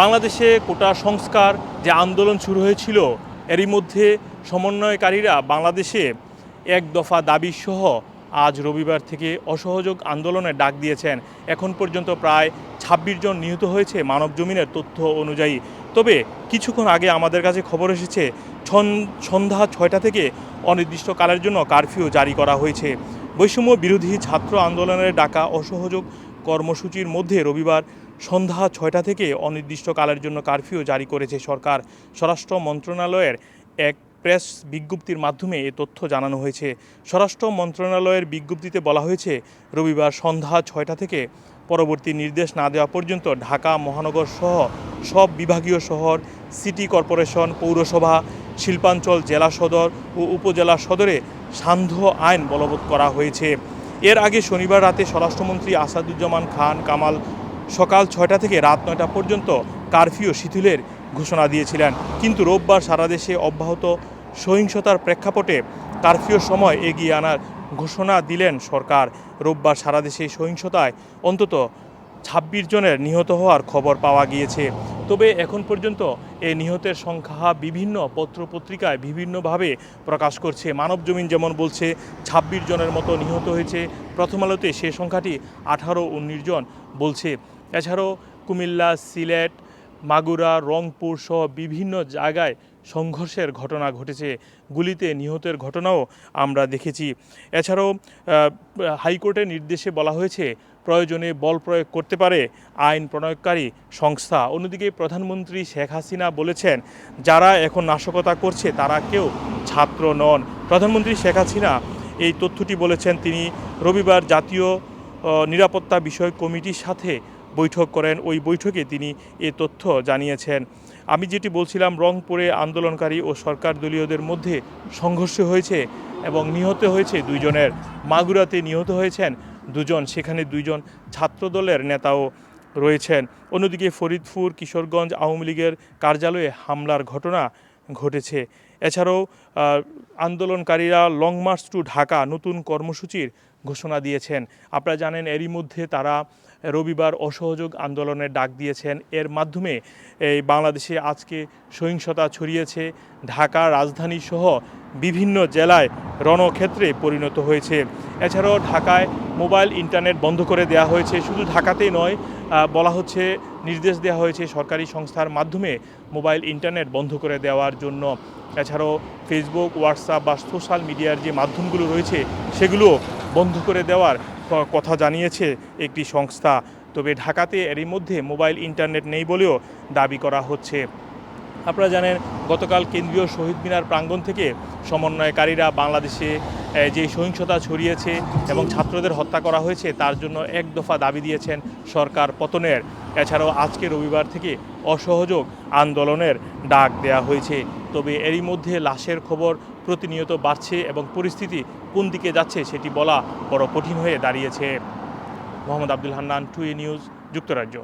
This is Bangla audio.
বাংলাদেশে কোটা সংস্কার যে আন্দোলন শুরু হয়েছিল, এরই মধ্যে সমন্বয়কারীরা বাংলাদেশে এক দফা দাবি সহ আজ রবিবার থেকে অসহযোগ আন্দোলনের ডাক দিয়েছেন। এখন পর্যন্ত প্রায় ছাব্বিশ জন নিহত হয়েছে মানব জমিনের তথ্য অনুযায়ী। তবে কিছুক্ষণ আগে আমাদের কাছে খবর এসেছে সন্ধ্যা ছয়টা থেকে অনির্দিষ্টকালের জন্য কারফিউ জারি করা হয়েছে। বৈষম্য বিরোধী ছাত্র আন্দোলনের ডাকা অসহযোগ কর্মসূচির মধ্যে রবিবার সন্ধ্যা ছয়টা থেকে অনির্দিষ্টকালের জন্য কারফিউ জারি করেছে সরকার। স্বরাষ্ট্র মন্ত্রণালয়ের এক প্রেস বিজ্ঞপ্তির মাধ্যমে এ তথ্য জানানো হয়েছে। স্বরাষ্ট্র মন্ত্রণালয়ের বিজ্ঞপ্তিতে বলা হয়েছে, রবিবার সন্ধ্যা ছয়টা থেকে পরবর্তী নির্দেশ না দেওয়া পর্যন্ত ঢাকা, মহানগর সহ সব বিভাগীয় শহর, সিটি কর্পোরেশন, পৌরসভা, শিল্পাঞ্চল জেলা সদর ও উপজেলা সদরে সান্ধ্য আইন বলবৎ করা হয়েছে। এর আগে শনিবার রাতে স্বরাষ্ট্রমন্ত্রী আসাদুজ্জামান খান, কামাল সকাল ছয়টা থেকে রাত নয়টা পর্যন্ত কারফিউ শিথিলের ঘোষণা দিয়েছিলেন। কিন্তু রোববার সারা দেশে অব্যাহত সহিংসতার প্রেক্ষাপটে কারফিউর সময় এগিয়ে আনার ঘোষণা দিলেন সরকার। রোববার সারা দেশে সহিংসতায় অন্তত ছাব্বিশ জনের নিহত হওয়ার খবর পাওয়া গিয়েছে। তবে এখন পর্যন্ত এই নিহতের সংখ্যা বিভিন্ন পত্রপত্রিকায় বিভিন্নভাবে প্রকাশ করছে। মানব জমিন যেমন বলছে, ছাব্বিশ জনের মতো নিহত হয়েছে। প্রথম আলোতে সে সংখ্যাটি আঠারো, উনিশ জন বলছে। এছাড়াও কুমিল্লা, সিলেট, মাগুরা, রংপুর সহ বিভিন্ন জায়গায় সংঘর্ষের ঘটনা ঘটেছে। গুলিতে নিহতের ঘটনাও আমরা দেখেছি। এছাড়াও হাইকোর্টের নির্দেশে বলা হয়েছে, প্রয়োজনে বল প্রয়োগ করতে পারে আইন প্রণয়নকারী সংস্থা। অন্যদিকে প্রধানমন্ত্রী শেখ হাসিনা বলেছেন, যারা এখন নাশকতা করছে তারা কেউ ছাত্র নন। প্রধানমন্ত্রী শেখ হাসিনা এই তথ্যটি বলেছেন, তিনি রবিবার জাতীয় নিরাপত্তা বিষয়ক কমিটির সাথে বৈঠক করেন। ওই বৈঠকে তিনি এ তথ্য জানিয়েছেন। আমি যেটি বলছিলাম, রংপুরে আন্দোলনকারী ও সরকার দলীয়দের মধ্যে সংঘর্ষ হয়েছে এবং নিহত হয়েছে দুইজনের। মাগুরাতে নিহত হয়েছেন দুজন, সেখানে দুইজন ছাত্রদলের নেতাও রয়েছেন। অন্যদিকে ফরিদপুর, কিশোরগঞ্জ আওয়ামী লীগের কার্যালয়ে হামলার ঘটনা ঘটেছে। এছাড়াও আন্দোলনকারীরা লং মার্চ টু ঢাকা নতুন কর্মসূচির ঘোষণা দিয়েছেন। আপনারা জানেন, এরই মধ্যে তারা রবিবার অসহযোগ আন্দোলনের ডাক দিয়েছেন। এর মাধ্যমে এই বাংলাদেশে আজকে সহিংসতা ছড়িয়েছে। ঢাকা রাজধানী সহ বিভিন্ন জেলায় রণক্ষেত্রে পরিণত হয়েছে। এছাড়াও ঢাকায় মোবাইল, ইন্টারনেট বন্ধ করে দেওয়া হয়েছে। শুধু ঢাকাতেই নয় বলা হচ্ছে নির্দেশ দেওয়া হয়েছে সরকারি সংস্থার মাধ্যমে মোবাইল, ইন্টারনেট বন্ধ করে দেওয়ার জন্য। এছাড়াও ফেসবুক হোয়াটসঅ্যাপ বা সোশ্যাল মিডিয়ার যে মাধ্যমগুলো রয়েছে, সেগুলো বন্ধ করে দেওয়ার কথা জানিয়েছে একটি সংস্থা। তবে ঢাকাতে এরই মধ্যে মোবাইল, ইন্টারনেট নেই বলেও দাবি করা হচ্ছে। আপনারা জানেন, গতকাল কেন্দ্রীয় শহীদ মিনার প্রাঙ্গণ থেকে সমন্বয়কারীরা বাংলাদেশে যে সহিংসতা ছড়িয়েছে এবং ছাত্রদের হত্যা করা হয়েছে, তার জন্য এক দফা দাবি দিয়েছেন সরকার পতনের। এছাড়াও আজকে রবিবার থেকে অসহযোগ আন্দোলনের ডাক দেয়া হয়েছে। তবে এরই মধ্যে লাশের খবর প্রতিনিয়ত বাড়ছে এবং পরিস্থিতি কোন দিকে যাচ্ছে সেটি বলা বড় কঠিন হয়ে দাঁড়িয়েছে। মোহাম্মদ আব্দুল হান্নান টুই নিউজ, যুক্তরাজ্য।